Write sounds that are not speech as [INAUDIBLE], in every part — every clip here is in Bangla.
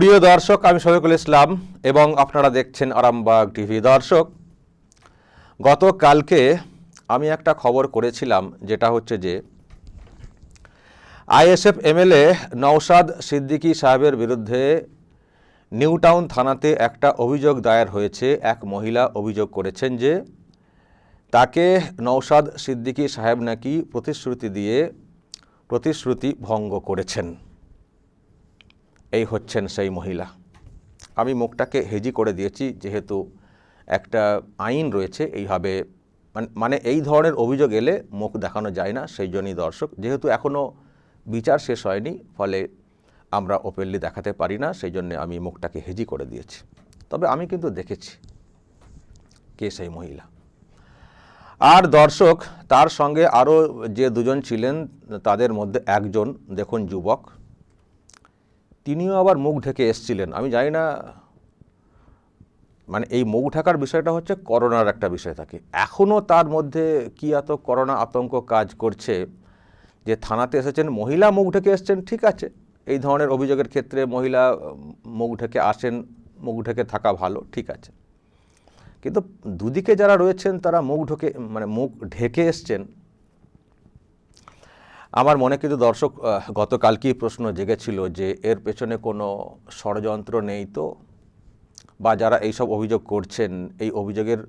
প্রিয় দর্শক, আমি শফিকুল ইসলাম এবং আপনারা দেখছেন আরামবাগ টিভি। দর্শক, গতকালকে আমি একটা খবর করেছিলাম, যেটা হচ্ছে যে আইএসএফ এমএলএ নওশাদ সিদ্দিকী সাহেবের বিরুদ্ধে নিউটাউন থানাতে একটা অভিযোগ দায়ের হয়েছে। এক মহিলা অভিযোগ করেছেন যে তাকে নওশাদ সিদ্দিকী সাহেব নাকি প্রতিশ্রুতি দিয়ে প্রতিশ্রুতি ভঙ্গ করেছেন। এই হচ্ছেন সেই মহিলা। আমি মুখটাকে হেজি করে দিয়েছি, যেহেতু একটা আইন রয়েছে এইভাবে, মান- মানে এই ধরনের অভিযোগ এলে মুখ দেখানো যায় না, সেই জন্যই দর্শক। যেহেতু এখনও বিচার শেষ হয়নি, ফলে আমরা ওপেনলি দেখাতে পারি না, সেই জন্য আমি মুখটাকে হেজি করে দিয়েছি। তবে আমি কিন্তু দেখেছি কে সেই মহিলা। আর দর্শক, তার সঙ্গে আরও যে দুজন ছিলেন, তাদের মধ্যে একজন, দেখুন যুবক তিনিও আবার মুখ ঢেকে এসছিলেন। আমি জানি না মানে এই মুখ ঢাকার বিষয়টা হচ্ছে করোনার একটা বিষয় থাকে। এখনও তার মধ্যে কি এত করোনা আতঙ্ক কাজ করছে যে থানাতে এসেছেন, মহিলা মুখ ঢেকে এসছেন, ঠিক আছে। এই ধরনের অভিযোগের ক্ষেত্রে মহিলা মুখ ঢেকে আসেন, মুখ ঢেকে থাকা ভালো, ঠিক আছে। কিন্তু দুদিকে যারা রয়েছেন, তারা মুখ ঢোকে মানে মুখ ঢেকে এসছেন আমার মনে কিন্তু দর্শক গতকালকেই প্রশ্ন জেগেছিল যে এর পেছনে কোনো ষড়যন্ত্র নেই তো? বা যারা এইসব অভিযোগ করছেন, এই অভিযোগের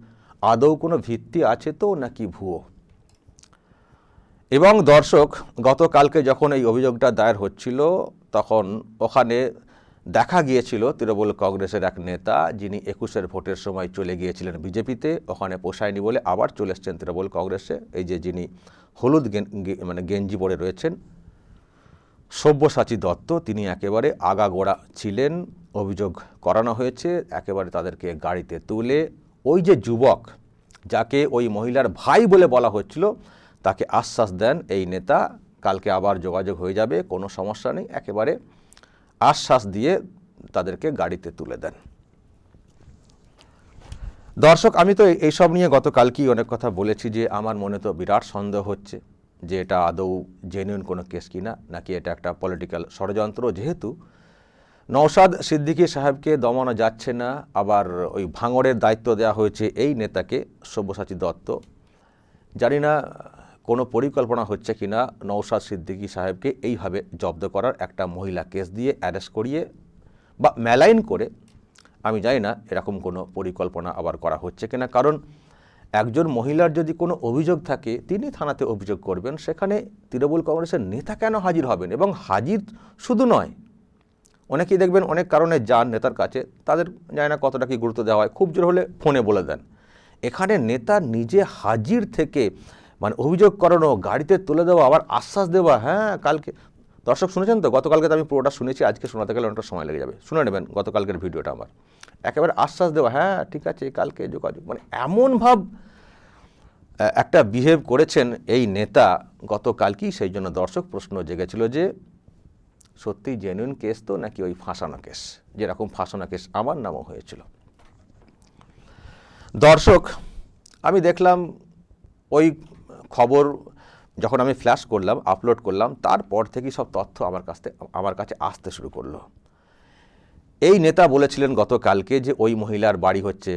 আদৌ কোনো ভিত্তি আছে তো নাকি ভুয়ো? এবং দর্শক, গতকালকে যখন এই অভিযোগটা দায়ের হচ্ছিল, তখন ওখানে দেখা গিয়েছিল তৃণমূল কংগ্রেসের এক নেতা যিনি একুশের ভোটের সময় চলে গিয়েছিলেন বিজেপিতে, ওখানে পোষায়নি বলে আবার চলে এসছেন তৃণমূল কংগ্রেসে। এই যে যিনি হলুদ মানে গেঞ্জি পরে রয়েছেন, সব্যসাচী দত্ত, তিনি একেবারে আগাগোড়া ছিলেন, অভিযোগ করানো হয়েছে, একেবারে তাদেরকে গাড়িতে তুলে ওই যে যুবক যাকে ওই মহিলার ভাই বলে বলা হচ্ছিল তাকে আশ্বাস দেন এই নেতা, কালকে আবার যোগাযোগ হয়ে যাবে, কোনো সমস্যা নেই, একেবারে আশ্বাস দিয়ে তাদেরকে গাড়িতে তুলে দেন। দর্শক, আমি তো এইসব নিয়ে গতকালকেই অনেক কথা বলেছি যে আমার মনে তো বিরাট সন্দেহ হচ্ছে যে এটা আদৌ জেনুইন কোনো কেস কিনা, নাকি এটা একটা পলিটিক্যাল ষড়যন্ত্র। যেহেতু নওশাদ সিদ্দিকী সাহেবকে দমানো যাচ্ছে না, আবার ওই ভাঙড়ের দায়িত্ব দেওয়া হয়েছে এই নেতাকে সব্যসাচী দত্ত। জানি না কোনো পরিকল্পনা হচ্ছে কি না, নওশাদ সিদ্দিকী সাহেবকে এইভাবে জব্দ করার একটা মহিলা কেস দিয়ে অ্যারেস্ট করিয়ে বা মেলাইন করে, আমি জানি না এরকম কোনো পরিকল্পনা আবার করা হচ্ছে কিনা কারণ একজন মহিলার যদি কোনো অভিযোগ থাকে, তিনি থানাতে অভিযোগ করবেন, সেখানে তৃণমূল কংগ্রেসের নেতা কেন হাজির হবেন? এবং হাজির শুধু নয়, অনেকেই দেখবেন অনেক কারণে যান নেতার কাছে, তাদের জানি না কতটা কি গুরুত্ব দেওয়া হয়, খুব জোর হলে ফোনে বলে দেন। এখানে নেতা নিজে হাজির থেকে মানে অভিযোগ করানো, গাড়িতে তুলে দেওয়া, আবার আশ্বাস দেওয়া হ্যাঁ কালকে। দর্শক শুনেছেন তো? গতকালকে তো আমি পুরোটা শুনেছি, আজকে শোনাতে গেলে অনেকটা সময় লেগে যাবে। শুনে নেবেন গতকালকের ভিডিওটা আমার। একেবারে আশ্বাস দেওয়া হ্যাঁ ঠিক আছে, কালকে যোগাযোগ। মানে এমন ভাব একটা বিহেভ করেছেন এই নেতা গতকালকেই, সেই জন্য দর্শক প্রশ্ন জেগেছিল যে সত্যি জেনুইন কেস তো নাকি ওই ফাঁসানো কেস যেরকম ফাঁসানো কেস আমার নামও হয়েছিল। দর্শক, আমি দেখলাম ওই খবর যখন আমি ফ্ল্যাশ করলাম আপলোড করলাম, তারপর থেকেই সব তথ্য আমার কাছে আমার কাছে আসতে শুরু করল। এই নেতা বলেছিলেন গতকালকে যে ওই মহিলার বাড়ি হচ্ছে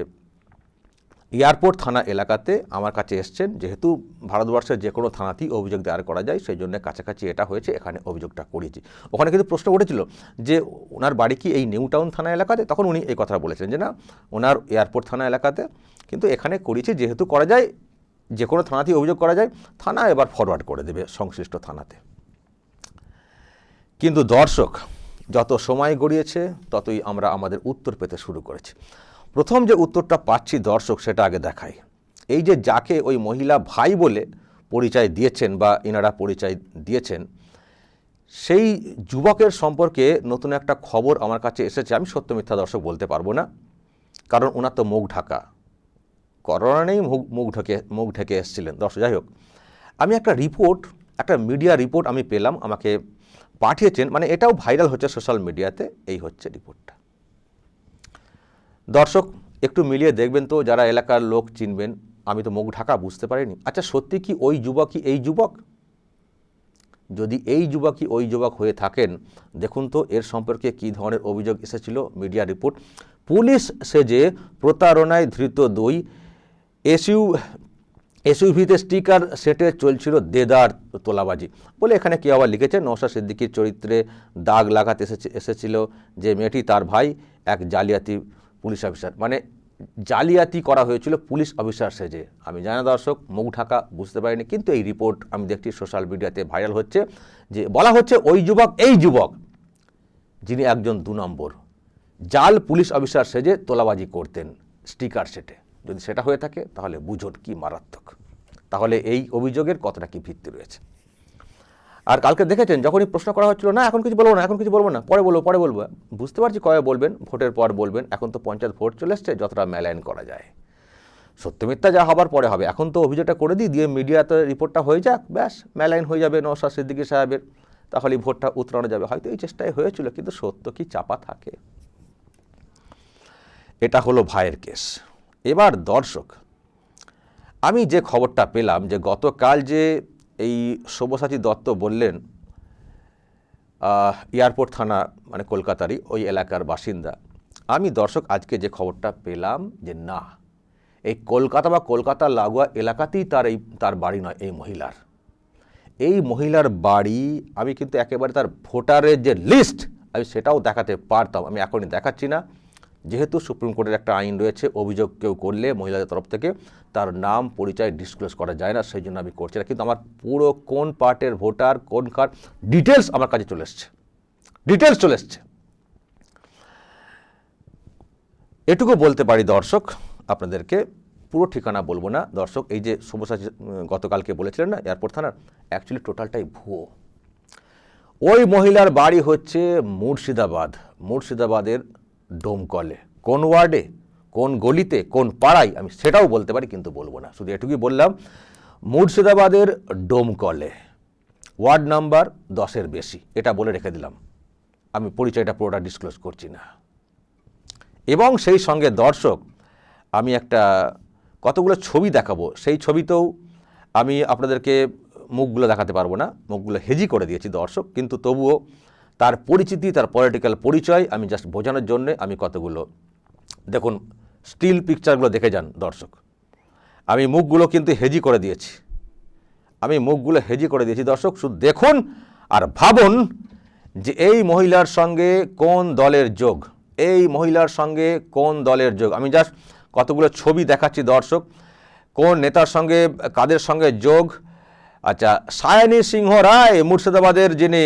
এয়ারপোর্ট থানা এলাকাতে, আমার কাছে এসছেন। যেহেতু ভারতবর্ষের যে কোনো থানাতেই অভিযোগ দায়ের করা যায়, সেই জন্য কাছাকাছি এটা হয়েছে, এখানে অভিযোগটা করিয়েছি ওখানে কিন্তু প্রশ্ন উঠেছিল যে ওনার বাড়ি কি এই নিউ টাউন থানা এলাকাতে? তখন উনি এই কথা বলেছেন যে না, ওনার এয়ারপোর্ট থানা এলাকাতে। কিন্তু এখানে করিয়েছি যেহেতু করা যায় যে কোনো থানাতেই অভিযোগ করা যায়, থানা এবার ফরওয়ার্ড করে দেবে সংশ্লিষ্ট থানাতে। কিন্তু দর্শক, যত সময় গড়িয়েছে, ততই আমরা আমাদের উত্তর পেতে শুরু করেছি। প্রথম যে উত্তরটা পাচ্ছি দর্শক, সেটা আগে দেখাই। এই যে যাকে ওই মহিলা ভাই বলে পরিচয় দিয়েছেন বা ইনারা পরিচয় দিয়েছেন, সেই যুবকের সম্পর্কে নতুন একটা খবর আমার কাছে এসেছে। আমি সত্য মিথ্যা দর্শক বলতে পারব না, কারণ ওনার তো মুখ ঢাকা। করোনা নেই মুখ মুখ ঢেকে মুখ ঢেকে এসেছিলেন। দর্শক, যাই হোক, আমি একটা রিপোর্ট একটা মিডিয়া রিপোর্ট আমি পেলাম, আমাকে পাঠিয়েছেন মানে এটাও ভাইরাল হচ্ছে সোশ্যাল মিডিয়াতে এই হচ্ছে রিপোর্টটা দর্শক, একটু মিলিয়ে দেখবেন তো, যারা এলাকার লোক চিনবেন, আমি তো মুখ ঢাকা বুঝতে পারিনি। আচ্ছা সত্যি কি ওই যুবকই এই যুবক? যদি এই যুবকই ওই যুবক হয়ে থাকেন, দেখুন তো, এর সম্পর্কে কী ধরনের অভিযোগ এসেছিল মিডিয়া রিপোর্ট পুলিশ সেজে প্রতারণায় ধৃত দুই এসইউ, এসইউভিতে স্টিকার সেটে চলছিল দেদার তোলাবাজি। বলে এখানে কেউ আবার লিখেছে নৌশা সিদ্দিকির চরিত্রে দাগ লাগাতে এসেছে, এসেছিল যে মেয়েটি তার ভাই, এক জালিয়াতি পুলিশ অফিসার। মানে জালিয়াতি করা হয়েছিল পুলিশ অফিসার সেজে। আমি জানি দর্শক মুখ ঢাকা বুঝতে পারিনি, কিন্তু এই রিপোর্ট আমি দেখছি সোশ্যাল মিডিয়াতে ভাইরাল হচ্ছে যে বলা হচ্ছে ওই যুবক, এই যুবক, যিনি একজন দু নম্বর। জাল পুলিশ অফিসার সেজে তোলাবাজি করতেন স্টিকার সেটে। যদি সেটা হয়ে থাকে, তাহলে বুঝুন কি মারাত্মক। তাহলে এই অভিযোগের কতটা কি ভিত্তি রয়েছে। আর কালকে দেখেছেন, যখনই প্রশ্ন করা হচ্ছিল, না, এখন কিছু বলব না, এখন কিছু বলব না, পরে বলব পরে বলব। বুঝতে পারছি কবে বলবেন, ভোটের পর বলবেন, এখন তো পঞ্চায়েত ভোট চলে এসছে, যতটা মেলাইন করা যায়। সত্য মিথ্যা যা হবার পরে হবে। এখন তো অভিযোগটা করে দিই, দিয়ে মিডিয়াতে রিপোর্টটা হয়ে যাক, ব্যাস মেলাইন হয়ে যাবে নৌসাদ সিদ্দিকী সাহেবের তাহলে ভোটটা উতরানো যাবে। হয়তো এই চেষ্টাই হয়েছিল, কিন্তু সত্য কি চাপা থাকে? এটা হলো ভাইয়ের কেস। এবার দর্শক, আমি যে খবরটা পেলাম যে গতকাল যে এই সব্যসাচী দত্ত বললেন এয়ারপোর্ট থানা মানে কলকাতারই, ওই এলাকার বাসিন্দা, আমি দর্শক আজকে যে খবরটা পেলাম যে না, এই কলকাতা বা কলকাতা লাগোয়া এলাকাতেই তার এই, তার বাড়ি নয়, এই মহিলার। এই মহিলার বাড়ি আমি কিন্তু একেবারে তার ভোটারের যে লিস্ট আমি সেটাও দেখাতে পারতাম, আমি এখনই দেখাচ্ছি না। যেহেতু সুপ্রিম কোর্টের একটা আইন রয়েছে, অভিযোগ কেউ করলে মহিলাদের তরফ থেকে তার নাম, পরিচয় ডিসক্লোজ করা যায় না, সেই জন্য আমি করছি না। কিন্তু আমার পুরো কোন পার্টের ভোটার, কোন কার ডিটেলস আমার কাছে চলে এসছে। ডিটেলস চলে এসছে। এটুকু বলতে পারি দর্শক, আপনাদেরকে পুরো ঠিকানা বলব না। দর্শক, এই যে সমস্যা গতকালকে বলেছিলেন না, এয়ারপোর্ট থানার অ্যাকচুয়ালি টোটালটাই ভুয়ো। ওই মহিলার বাড়ি হচ্ছে মুর্শিদাবাদ। মুর্শিদাবাদের ডোমকলে কোন ওয়ার্ডে, কোন গলিতে, কোন পাড়ায়, আমি সেটাও বলতে পারি কিন্তু বলব না। শুধু এটুকুই বললাম, মুর্শিদাবাদের ডোমকলে ওয়ার্ড নাম্বার দশের বেশি, এটা বলে রেখে দিলাম। আমি পরিচয়টা পুরোটা ডিসক্লোজ করছি না। এবং সেই সঙ্গে দর্শক, আমি একটা কতগুলো ছবি দেখাবো, সেই ছবিতেও আমি আপনাদেরকে মুখগুলো দেখাতে পারব না, মুখগুলো হেজি করে দিয়েছি দর্শক, কিন্তু তবুও তার পরিচিতি, তার পলিটিক্যাল পরিচয় আমি জাস্ট বোঝানোর জন্য আমি কতগুলো, দেখুন স্টিল পিকচারগুলো দেখে যান দর্শক। আমি মুখগুলো কিন্তু হেজি করে দিয়েছি। আমি মুখগুলো হেজি করে দিয়েছি দর্শক, শুধু দেখুন আর ভাবুন যে এই মহিলার সঙ্গে কোন দলের যোগ, এই মহিলার সঙ্গে কোন দলের যোগ। আমি জাস্ট কতগুলো ছবি দেখাচ্ছি দর্শক, কোন নেতার সঙ্গে, কাদের সঙ্গে যোগ। আচ্ছা সায়নী সিংহ রায় মুর্শিদাবাদের যিনি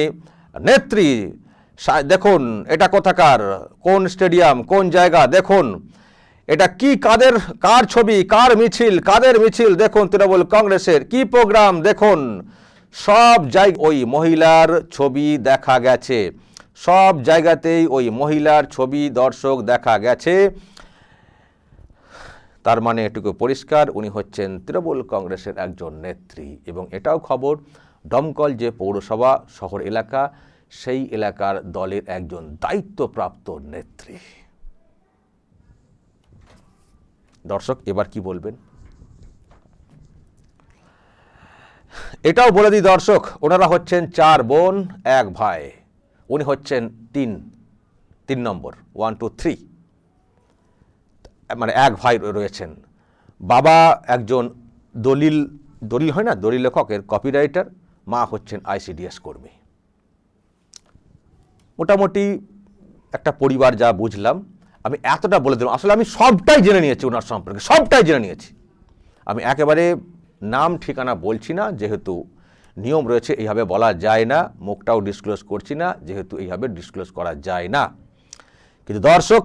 নেত্রী দেখুন এটা কোথাকার, কোন স্টেডিয়াম, কোন জায়গা, দেখুন। এটা কি কাদের, কার ছবি, কার মিছিল, কাদের মিছিল, দেখুন তৃণমূল কংগ্রেসের কি প্রোগ্রাম, দেখুন। সব জায়গা, ওই মহিলার ছবি দেখা গেছে। সব জায়গাতেই ওই মহিলার ছবি দর্শক দেখা গেছে। তার মানে এটুকু পরিষ্কার, উনি হচ্ছেন তৃণমূল কংগ্রেসের একজন নেত্রী। এবং এটাও খবর দমকল যে পৌরসভা, শহর এলাকা, সেই এলাকার দলের একজন দায়িত্বপ্রাপ্ত নেত্রী। দর্শক, এবার কি বলবেন? এটাও বলে দিই দর্শক, ওনারা হচ্ছেন চার বোন, এক ভাই। উনি হচ্ছেন তিন তিন নম্বর, ওয়ান, টু, থ্রি। মানে এক ভাই রয়েছেন। বাবা একজন দলিল দলিল হয় না, দলিল লেখকের কপিরাইটার মা হচ্ছেন আইসিডিএস কর্মী। মোটামুটি একটা পরিবার যা বুঝলাম, আমি এতটা বলে দিলাম। আসলে আমি সবটাই জেনে নিয়েছি ওনার সম্পর্কে, সবটাই জেনে নিয়েছি। আমি একেবারে নাম ঠিকানা বলছি না, যেহেতু নিয়ম রয়েছে, এইভাবে বলা যায় না, মুখটাও ডিসক্লোজ করছি না, যেহেতু এইভাবে ডিসক্লোজ করা যায় না। কিন্তু দর্শক,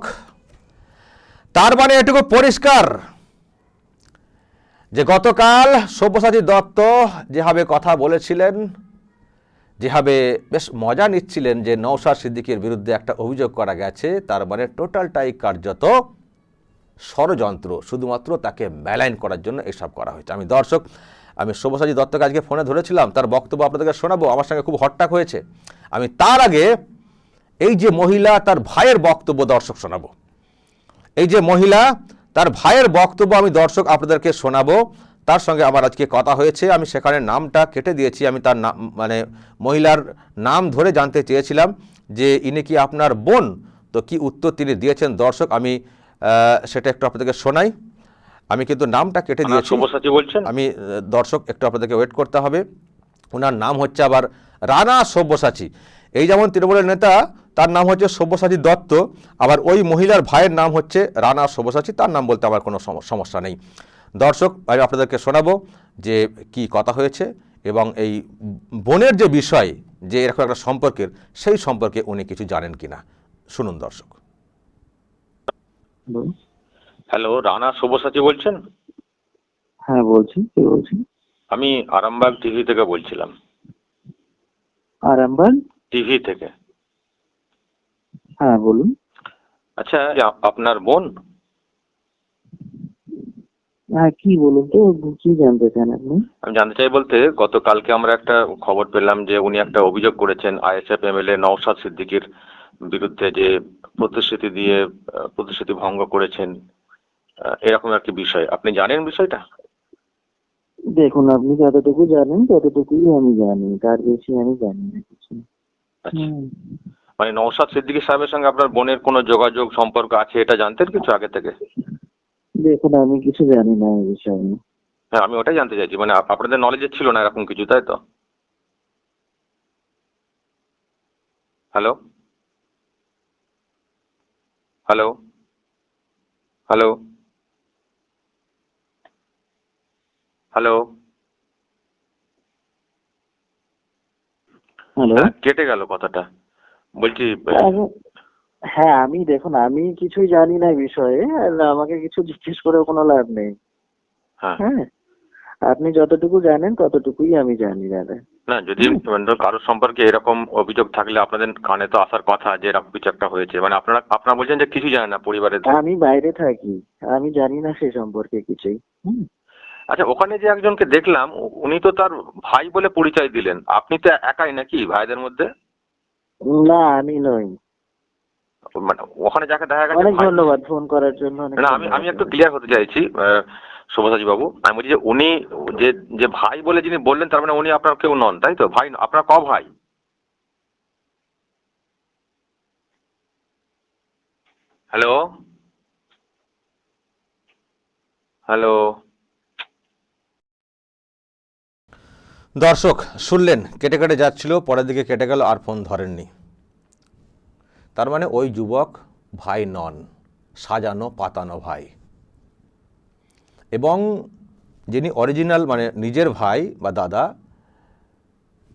তার মানে এটুকু পরিষ্কার। যে গতকাল সব্যসাচী দত্ত যেভাবে কথা বলেছিলেন, যেভাবে বেশ মজা নিচ্ছিলেন যে নৌসাদ সিদ্দিকের বিরুদ্ধে একটা অভিযোগ করা গেছে, তার মানে টোটালটাই কার্যত ষড়যন্ত্র, শুধুমাত্র তাকে ম্যালাইন করার জন্য এসব করা হয়েছে। আমি দর্শক, আমি সব্যসাচী দত্তকে আজকে ফোনে ধরেছিলাম, তার বক্তব্য আপনাদেরকে শোনাবো, আমার সঙ্গে খুব হট্টাক হয়েছে। আমি তার আগে এই যে মহিলা তার ভাইয়ের বক্তব্য দর্শক শোনাবো। এই যে মহিলা তার ভাইয়ের বক্তব্য আমি দর্শক আপনাদেরকে শোনাবো। তার সঙ্গে আমার আজকে কথা হয়েছে আমি সেখানে নামটা কেটে দিয়েছি আমি তার নাম মানে মহিলার নাম ধরে জানতে চেয়েছিলাম যে ইনি কি আপনার বোন? তো কি উত্তর তিনি দিয়েছেন? দর্শক আমি সেটা একটু আপনাদেরকে শোনাই। আমি কিন্তু নামটা কেটে দিয়েছি। আমি দর্শক একটু আপনাদেরকে ওয়েট করতে হবে। ওনার নাম হচ্ছে আবার রানা সব্যসাচী। এই যেমন তৃণমূলের নেতা তার নাম হচ্ছে সব্যসাচী দত্ত আবার ওই মহিলার ভাইয়ের নাম হচ্ছে রানা সব্যসাচী তার নাম বলতে আমার কোনো সমস্যা নেই। দর্শক আমি আপনাদেরকে শোনাবো যে কি কথা হয়েছে এবং এই বোনের যে বিষয় যে এরকম একটা সম্পর্কের সেই সম্পর্কে উনি কিছু জানেন কিনা। শুনুন দর্শক। হ্যালো রানা সব্যসাচী বলছেন? হ্যাঁ বলছি কে বলছি আমি আরামবাগ টিভি থেকে বলছিলাম। আরামবাগ? টিভি থেকে। হ্যাঁ বলুন। আচ্ছা আপনার বোন? হ্যাঁ কি বলুন তো কি জানতে চান আপনি? আমি জানতে চাই বলতে গতকালকে আমরা একটা খবর পেলাম যে উনি একটা অভিযোগ করেছেন আইএসএফ এমএলএ নওশাদ সিদ্দিকীর বিরুদ্ধে যে প্রতিশ্রুতি দিয়ে প্রতিশ্রুতি ভঙ্গ করেছেন। এরকম একটি বিষয়। আপনি জানেন বিষয়টা? দেখুন আপনি যতটুকু জানেন ততটুকুই আমি জানি। তার বেশি আমি জানি না কিছু। মানে নওশাদ সিদ্দিকী সাহেবের সঙ্গে আপনার বোনের কোনো যোগাযোগ সম্পর্ক আছে এটা জানতেন কিছু আগে থেকে? দেখুন আমি কিছু জানি না এই বিষয়ে। হ্যাঁ আমি ওটাই জানতে চাইছি। মানে আপ- আপনাদের নলেজে ছিল না এরকম কিছু তাই তো? Hello hello hello hello hello হ্যাঁ কেটে গেল কথাটা। বলছি হ্যাঁ আমি দেখুন আমি কিছুই জানি না বিষয়ে আমাকে কিছু জিজ্ঞেস করে কোনো লাভ নেই। হ্যাঁ। হ্যাঁ আপনি যতটুকু জানেন ততটুকুই আমি জানি দাদা। না যদি কারোর সম্পর্কে এরকম অভিযোগ থাকলে আপনাদের কানে তো আসার কথা যে এরকম কিছু একটা হয়েছে। মানে আপনারা আপনারা বলছেন যে কিছু জানেন না পরিবারের। আমি বাইরে থাকি আমি জানি না সে সম্পর্কে কিছুই। হুম। আচ্ছা ওখানে যে একজনকে দেখলাম উনি তো তার ভাই বলে পরিচয় দিলেন। আপনি তো একাই নাকি ভাইদের মধ্যে? না আমি নই। মানে ওখানে যাকে দেখা গেছে অনেক ধন্যবাদ ফোন করার জন্য না আমি আমি একটু ক্লিয়ার হতে চাইছি শুভসাচী বাবু আমি বলছি যে উনি যে যে ভাই বলে যিনি বললেন তার মানে উনি আপনার কেউ নন তাই তো? ভাই আপনার ক ভাই? হ্যালো? হ্যালো? দর্শক, শুনলেন, কেটে কেটে যাচ্ছিল, পরের দিকে কেটে গেল আর ফোন ধরেননি। তার মানে ওই যুবক ভাই নন, সাজানো, পাতানো ভাই। এবং যিনি অরিজিনাল মানে নিজের ভাই বা দাদা,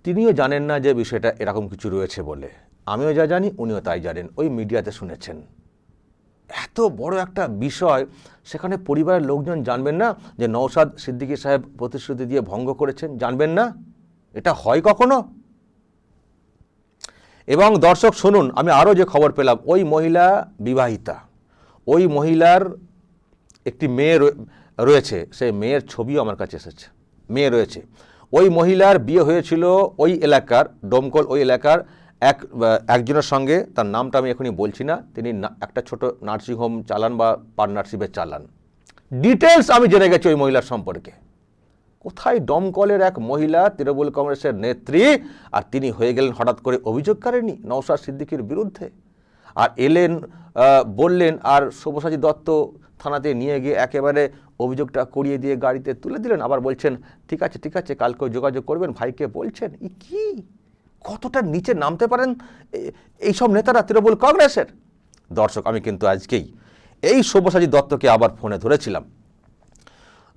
তিনিও জানেন না যে বিষয়টা এরকম কিছু রয়েছে বলে। আমিও যা জানি, উনিও তাই জানেন। ওই মিডিয়াতে শুনেছেন। এত বড় একটা বিষয়, সেখানে পরিবারের লোকজন জানবেন না যে নৌসাদ সিদ্দিকী সাহেব প্রতিশ্রুতি দিয়ে ভঙ্গ করেছেন, জানবেন না? এটা হয় কখনো? এবং দর্শক, শুনুন, আমি আরও যে খবর পেলাম, ওই মহিলা বিবাহিতা, ওই মহিলার একটি মেয়ে রয়ে- রয়েছে, সেই মেয়ের ছবিও আমার কাছে এসেছে, মেয়ে রয়েছে। ওই মহিলার বিয়ে হয়েছিল ওই এলাকার ডোমকল ওই এলাকার এক একজনের সঙ্গে তার নামটা আমি এখনই বলছি না, তিনি একটা ছোট নার্সিংহোম চালান বা পার্টনারশিপে চালান। ডিটেলস আমি জেনে গেছি ওই মহিলার সম্পর্কে। কোথায় দমকলের এক মহিলা তৃণমূল কংগ্রেসের নেত্রী আর তিনি হয়ে গেলেন হঠাৎ করে অভিযোগকারিণী নওশাদ সিদ্দিকির বিরুদ্ধে? আর এলেন বললেন, আর সব্যসাচী দত্ত থানাতে নিয়ে গিয়ে একেবারে অভিযোগটা করিয়ে দিয়ে গাড়িতে তুলে দিলেন, আবার বলছেন, ঠিক আছে ঠিক আছে, কালকেও যোগাযোগ করবেন, ভাইকে বলছেন। ই কি? কতটা নিচে নামতে পারেন এইসব নেতারা তৃণমূল কংগ্রেসের? দর্শক, আমি কিন্তু আজকেই এই সব্যসাচী দত্তকে আবার ফোনে ধরেছিলাম।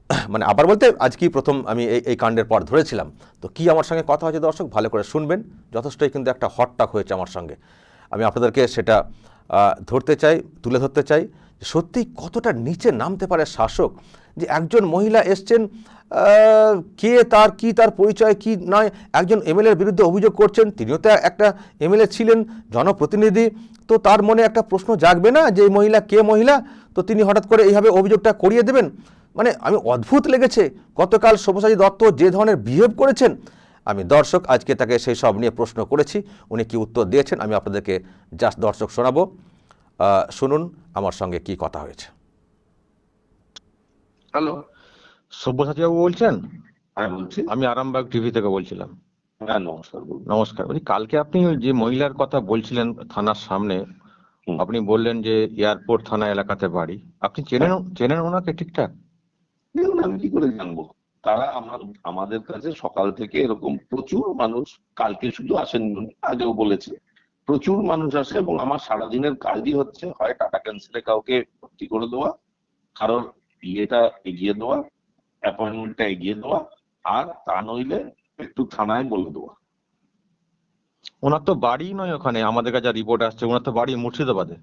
[CLEARS THROAT] মানে আবার বলতে আজকেই প্রথম আমি এই এই কাণ্ডের পর ধরেছিলাম। তো কি আমার সঙ্গে কথা হয়েছে দর্শক? ভালো করে শুনবেন। যথেষ্টই কিন্তু একটা হটটাক হয়েছে আমার সঙ্গে। আমি আপনাদেরকে সেটা ধরতে চাই, তুলে ধরতে চাই যে সত্যিই কতটা নিচে নামতে পারে শাসক? যে একজন মহিলা এসছেন কে তার কি তার পরিচয় কি নয়, একজন এমএলএর বিরুদ্ধে অভিযোগ করছেন, তিনিও তো একটা এমএলএ ছিলেন, জনপ্রতিনিধি। তো তার মনে একটা প্রশ্ন জাগবে না যে মহিলা কে মহিলা? তো তিনি হঠাৎ করে এইভাবে অভিযোগটা করিয়ে দেবেন? মানে আমি অদ্ভুত লেগেছে, গতকাল সব্যসাচী দত্ত যে ধরনের বিহেভ করেছেন। আমি দর্শক, আজকে তাকে সেই সব নিয়ে প্রশ্ন করেছি, উনি কি উত্তর দিয়েছেন, আমি আপনাদেরকে জাস্ট দর্শক শোনাবো। শুনুন, আমার সঙ্গে কি কথা হয়েছে। হ্যালো। সব্যসাচী বাবু বলছেন? হ্যাঁ বলছি। আমি আরামবাগ টিভি থেকে বলছিলাম। হ্যাঁ নমস্কার নমস্কার। বলছি কালকে আপনি যে মহিলার কথা বলছিলেন থানার সামনে। আপনি বললেন যে এয়ারপোর্ট থানা এলাকাতে বাড়ি। আপনি চেনেন চেনেন ওনাকে ঠিকঠাক? দেখুন আমি কি করে জানব? তারা আমার আমাদের কাছে সকাল থেকে এরকম প্রচুর মানুষ কালকে শুধু আসেন আগেও বলেছে। প্রচুর মানুষ আসে এবং আমার সারাদিনের কাজই হচ্ছে হয় টাটা ক্যান্সেলে কাউকে ভর্তি করে দেওয়া। কারোর ইয়েটা এগিয়ে দেওয়া, অ্যাপয়েন্টমেন্টটা এগিয়ে দেওয়া, আর তা নইলে একটু থানায় বলে দেওয়া। ওনার তো বাড়ি নয় ওখানে, আমাদের কাছে রিপোর্ট আসছে, ওনার তো বাড়ি মুর্শিদাবাদে।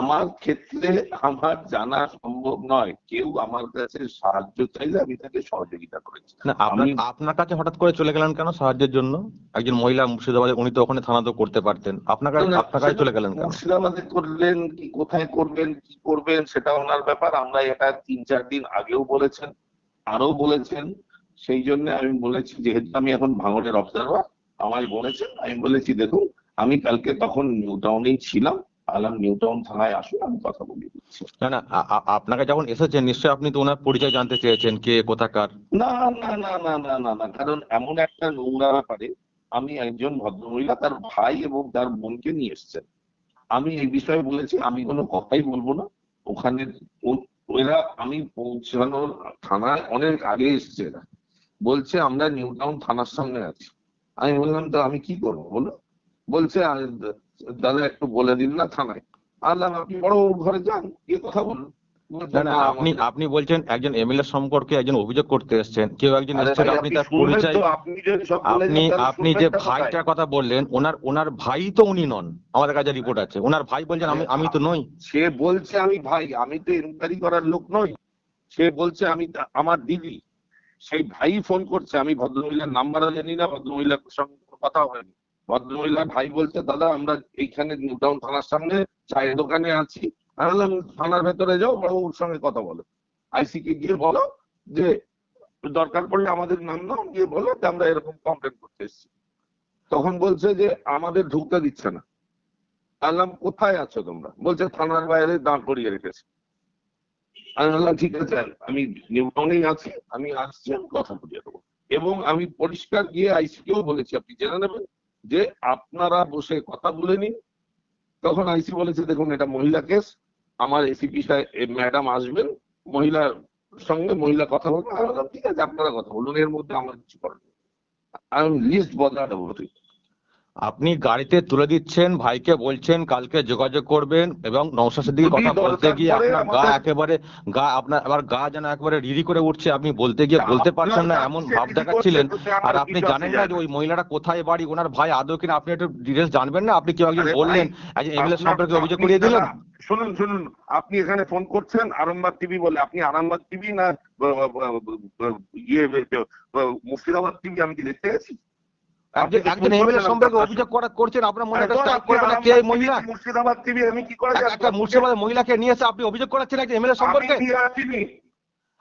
আমার ক্ষেত্রে আমার জানা সম্ভব নয়। কেউ আমার কাছে সাহায্য চাইলে আমি তাকে সহযোগিতা করেছি। আপনার কাছে হঠাৎ করে চলে গেলেন কেন সাহায্যের জন্য? একজন মহিলা মুর্শিদাবাদে উনি তো ওখানে থানা তো করতে পারতেন। আপনার কাছে আপনার কাছে চলে গেলেন কেন? মুর্শিদাবাদে করলেন কি কোথায় করবেন কি করবেন সেটা ওনার ব্যাপার। আমরা এটা তিন চার দিন আগেও বলেছেন আরও বলেছেন। সেই জন্য আমি বলেছি যেহেতু আমি এখন ভাঙড়ের অবজারভার আমায় বলেছেন। আমি বলেছি দেখুন আমি কালকে তখন নিউ টাউনেই ছিলাম। আলাম নিউ টাউন থানায় আসুন আমি কথা বলে না না আপনাকে যখন এসেছেন নিশ্চয়ই আপনি তো ওনার পরিচয় জানতে চেয়েছেন কে কোথাকার। না না না না না না না কারণ এমন একটা নোংরা ব্যাপারে আমি একজন ভদ্রমহিলা তার ভাই এবং তার বোনকে নিয়ে এসেছেন। আমি এই বিষয়ে বলেছি আমি কোনো কথাই বলব না। ওখানে ওরা আমি পৌঁছানোর থানায় অনেক আগে এসছে এরা। বলছে আমরা নিউ টাউন থানার সামনে আছি। আমি বললাম তো আমি কি করব বলো? বলছে "আ, দাদা একটু বলে দিন না থানায়। আল্লাহ আপনি বড় ঘরে যান কথা বলুন। না না "না, আপনি আপনি বলছেন একজন এমএলএ সম্পর্কে একজন অভিযোগ করতে এসেছেন কেউ একজন এসেছেন আপনি তার পরিচয় আপনি আপনি যে ভাইটার কথা বললেন ওনার ওনার ভাই তো উনি নন আমাদের কাছে রিপোর্ট আছে। ওনার ভাই বলছেন আমি আমি তো নই। সে বলছে আমি ভাই আমি তো ইনকোয়ারি করার লোক নই। সে বলছে আমি আমার দিদি। সেই ভাই ফোন করছে আমি ভদ্রমহিলার নাম্বারও জানি না ভদ্রমহিলার সঙ্গে কথা হয়নি। ভদ্রমহিলার ভাই বলছে, দাদা, আমরা এইখানে নিউ টাউন থানার সামনে চায়ের দোকানে আছি। থানার ভেতরে যাও বড়বাবুর সঙ্গে কথা বলো। আইসি কে গিয়ে বলো যে, দরকার পড়লে আমাদের নাম নাও, গিয়ে বলো যে আমরা এরকম কমপ্লেন করতে এসেছি। তখন বলছে যে, আমাদের ঢুকতে দিচ্ছে না। বললাম, কোথায় আছো তোমরা? বলছে, থানার বাইরে দাঁড় করিয়ে রেখেছে। আমি বললাম, ঠিক আছে, আমি নিউ টাউনেই আছি, আমি আসছি, আমি কথা বলিয়ে দেবো। এবং আমি পরিষ্কার গিয়ে আইসি আইসিকেও বলেছি, আপনি জেনে নেবেন যে আপনারা বসে কথা বলে নিন। তখন আইসি বলেছে, দেখুন, এটা মহিলা কেস। আমার এসিপি ম্যাডাম আসবেন। মহিলার সঙ্গে মহিলা কথা বলবেন। আমি ঠিক আছে, আপনারা কথা বলুন। এর মধ্যে আমার কিছু করার নেই। এম লিস্ট বদলাতে বলি আপনি গাড়িতে তুলে দিচ্ছেন ভাইকে বলছেন কালকে যোগাযোগ করবেন এবং নৌশা সিদ্দিকীর কথা বলতে গিয়ে আপনার গা একেবারে গা আপনার আবার গা যেন একেবারে রিরি করে উঠছে আপনি বলতে গিয়ে বলতে পারছেন না এমন ভাব দেখাচ্ছিলেন। আর আপনি জানেন না যে ওই মহিলাটা কোথায় বাড়ি ওনার ভাই আদৌ কিনা আপনি একটু ডিটেলস জানবেন না? আপনি কেউ একজন বললেন এমএলএ সম্পর্কে অভিযোগ করিয়ে দিলেন? শুনুন শুনুন আপনি এখানে ফোন করছেন আরামবাগ টিভি বলে আপনি আরামবাগ টিভি না ইয়ে মুর্শিদাবাদ টিভি আমি কি দেখতে গেছি? একজন তো এমএলএ সম্পর্কে অভিযোগ করা করছেন আপনার মনে একটা ধর, করবে না কে মহিলা? মুর্শিদাবাদ টিভি আমি কি করে একটা মুর্শিদাবাদের মহিলাকে নিয়ে এসে আপনি অভিযোগ করাচ্ছেন একজন এমএলএ সম্পর্কে।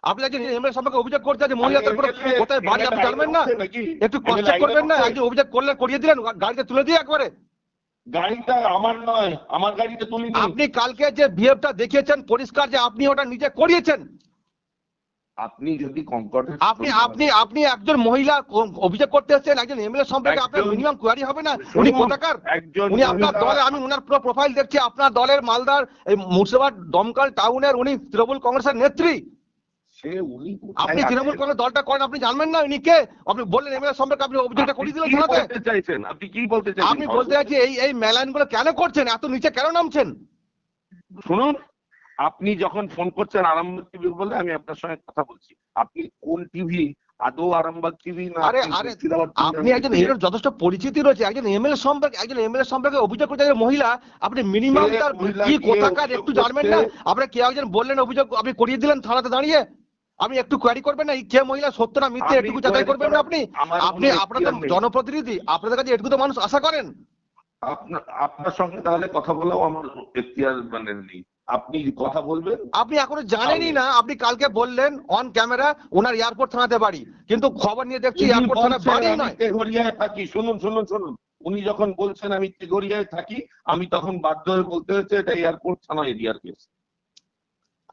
আপনি একজন এমএলএ সম্পর্কে অভিযোগ করছেন যে মহিলা তারপরে কোথায় বাড়ি আপনি জানবেন না? একটু কষ্ট করবেন না? একজন অভিযোগ করলে করিয়ে দিলেন গাড়িতে তুলে দিয়ে একবারে। গাড়িটা আমার নয় আমার গাড়িতে তুলিনি আপনি কালকে যে বিহেভটা দেখিয়েছেন পরিষ্কার যে আপনি ওটা নিজে করিয়েছেন আপনি যদি কনকর্ডেন্স আপনি আপনি আপনি একজন মহিলা অভিযোগ করতে এসেছেন একজন এমএলএ সম্পর্কে আপনার মিনিমাম কোয়ারি হবে না? উনি কোথাকার? উনি আপনার দলে আমি উনার পুরো প্রোফাইল দেখছি আপনার দলের মালদার এই মুর্শিদাবাদ দমকল টাউনের উনি তৃণমূল কংগ্রেসের নেত্রী। সে উনি আপনি? তৃণমূল কংগ্রেস দলটা করেন আপনি জানবেন না উনি কে? আপনি বললেন এমএলএ সম্পর্কে আপনি অভিযোগটা আপনি করিয়ে দিলেন বলতে চাইছেন? আপনি কি বলতে চাইছেন? আমি বলতে চাইছি এই এই মেলাইনগুলো কেন করছেন? এত নিচে কেন নামছেন? শুনুন আপনি যখন ফোন করছেন আরামবাগ টিভি বলে আমি আপনার সঙ্গে কথা বলছি। আপনি কোন টিভি আদৌ আরামবাগ টিভি না আরে আরে আপনি একজন? এর যথেষ্ট পরিচিতি রয়েছে একজন এমএলএ সম্পর্কে একজন এমএলএ সম্পর্কে অভিযোগ করতে একজন মহিলা আপনি মিনিমাম তার কি কোথাকার একটু জানবেন না? আপনি কে একজন বললেন অভিযোগ আপনি করিয়ে দিলেন থানাতে দাঁড়িয়ে? আমি একটু কোয়ারি করবেন না এই কে মহিলা সত্য না মিথ্যে এটুকু যাচাই করবেন না আপনি? আপনি আপনাদের জনপ্রতিনিধি আপনাদের কাছে এটুকু তো মানুষ আশা করেন? আপনার আপনার সঙ্গে তাহলে কথা বলাও আমার এখতিয়ার মানে নেই। আপনি কথা বলবেন। আপনি এখনও জানেনই না আপনি কালকে বললেন অন ক্যামেরা ওনার এয়ারপোর্ট থানাতে বাড়ি। কিন্তু খবর নিয়ে দেখছি এয়ারপোর্ট থানা বাড়ি নয়। তেঘরিয়ায় থাকি। শুনুন শুনুন শুনুন। উনি যখন বলছেন আমি তেঘরিয়ায় থাকি আমি তখন বাধ্য হয়ে বলতে হচ্ছে এটা এয়ারপোর্ট থানা এরিয়ার কেস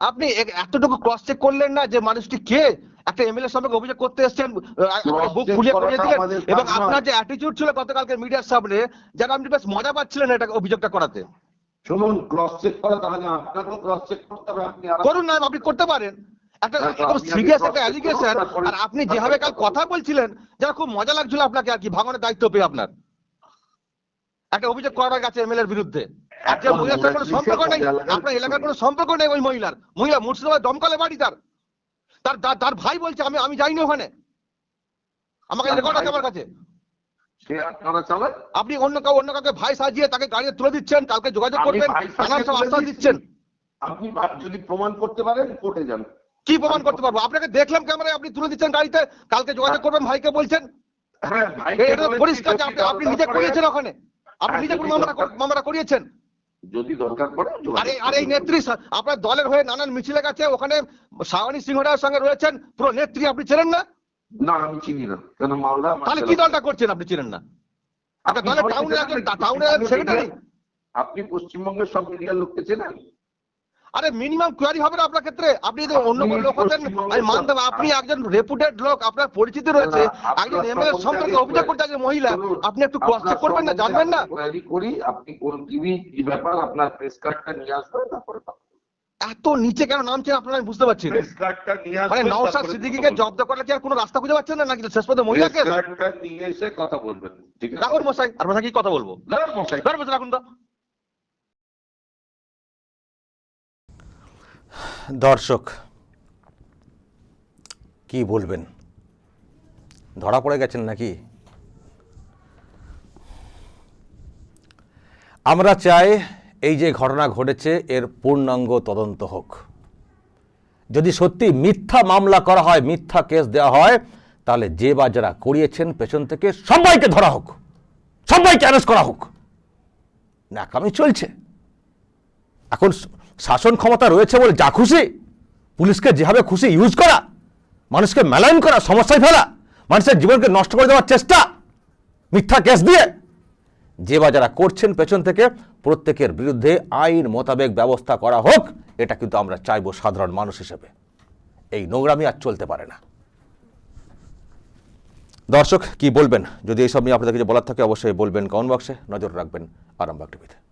আপনি এতটুকু ক্রস চেক করলেন না যে মানুষটি কে? একটা এমএলএ সম্পর্কে অভিযোগ করতে এসেছেন বুক check ফুলিয়ে দিলেন এবং আপনার যে অ্যাটিটিউড ছিল গতকালকে মিডিয়ার সামনে যেন আপনি বেশ মজা পাচ্ছিলেন এটা অভিযোগটা করাতে। শুনুন ক্রস চেক করা তাহলে আপনাকেও ক্রস চেক করতে হবে আপনি করুন না আপনি করতে পারেন। একটা হ্যাঁ, আপনি সিরিয়াস একটা অ্যালিগেশন আর আপনি যেভাবে কাল কথা বলছিলেন যেন খুব মজা লাগছিল আপনাকে আর কি ভাঙনের দায়িত্ব পেয়ে আপনার। একটা অভিযোগ করার কাছে এমএলএর বিরুদ্ধে। মহিলার কোনো সম্পর্ক নেই আপনার এলাকার কোনো সম্পর্ক নেই ওই মহিলার। মহিলা মুর্শিদাবাদ দমকলে বাড়ি তার। তার তার- তার ভাই বলছে আমি আমি যাইনি ওখানে। আমাকে রেকর্ড আছে আমার কাছে। সে আপনারা চালান আপনি অন্য কাউ অন্য কাউকে ভাই সাজিয়ে তাকে গাড়িতে তুলে দিচ্ছেন কালকে যোগাযোগ করবেন সব আশ্বাস দিচ্ছেন। আপনি যদি প্রমাণ করতে পারেন কোর্টে যান। কি প্রমাণ করতে পারব? আপনাকে দেখলাম ক্যামেরায় আপনি তুলে দিচ্ছেন গাড়িতে কালকে যোগাযোগ করবেন ভাইকে বলছেন। হ্যাঁ ভাইকে এটা পরিষ্কার আপনি আপনি নিজে করিয়েছেন ওখানে। আপনি নিজে মামলা মামলা করিয়েছেন। যদি দরকার পড়ে যোগাযোগ আরে এই নেত্রী আপনার দলের হয়ে নানান মিছিলে গেছে ওখানে শাওয়ানি সিংহরার সঙ্গে রয়েছেন পুরো নেত্রী আপনি ছিলেন না? না আমি চিনি না। কেন মালদা তাহলে কি দলটা করছেন আপনি চেনেন না? আপনার আপনি দলের টাউনের একজন টাউনের আপনি সেক্রেটারি? আপনি পশ্চিমবঙ্গের সব মিডিয়ার লোককে চেনেন? আরে মিনিমাম কোয়ারি হবে না আপনার ক্ষেত্রে? আপনি যদি অন্য কোনো লোক হতেন আমি মানতাম আপনি একজন রেপুটেড লোক আপনার পরিচিতি রয়েছে একজন এমএলএ সম্পর্কে অভিযোগ করতে একজন মহিলা আপনি একটু ক্রস চেক করবেন না জানবেন না? query করি আপনি কোন টিভি ব্যাপার আপনার প্রেস কার্ডটা নিয়ে আসবেন তারপরে এত নিচে কেন নামছেন আপনারা আমি বুঝতে পারছি মানে নওশাদ সিদ্দিকীকে জব্দ করার কি আর কোনো রাস্তা খুঁজে পাচ্ছেন না নাকি শেষ পর্যন্ত বলবেন। মহিলাকে? নিয়ে এসে কথা বলবেন ঠিক আছে? রাখুন মশাই আর মশাই কি কথা বলব? মশাই রাখুন তো। দর্শক কি বলবেন? ধরা পড়ে গেছেন নাকি? আমরা চাই এই যে ঘটনা ঘটেছে, এর পূর্ণাঙ্গ তদন্ত হোক। যদি সত্যি মিথ্যা মামলা করা হয়, মিথ্যা কেস দেওয়া হয়, তাহলে যে বা যারা করিয়েছেন, পেছন থেকে সবাইকে ধরা হোক। সবাইকে অ্যারেস্ট করা হোক। নাকামি চলছে। এখন শাসন ক্ষমতা রয়েছে বলে যা খুশি, পুলিশকে যেভাবে খুশি ইউজ করা, মানুষকে মেলাইন করা, সমস্যায় ফেলা, মানুষের জীবনকে নষ্ট করে দেওয়ার চেষ্টা, মিথ্যা কেস দিয়ে যে বা যারা করছেন পেছন থেকে, প্রত্যেকের বিরুদ্ধে আইন মোতাবেক ব্যবস্থা করা হোক, এটা কিন্তু আমরা চাইব সাধারণ মানুষ হিসেবে। এই নোংরামি আর চলতে পারে না। দর্শক, কি বলবেন? যদি এইসব নিয়ে আপনাদের কিছু বলার থাকে, অবশ্যই বলবেন কমেন্ট বক্সে। নজর রাখবেন আরামবাগ টিভিতে।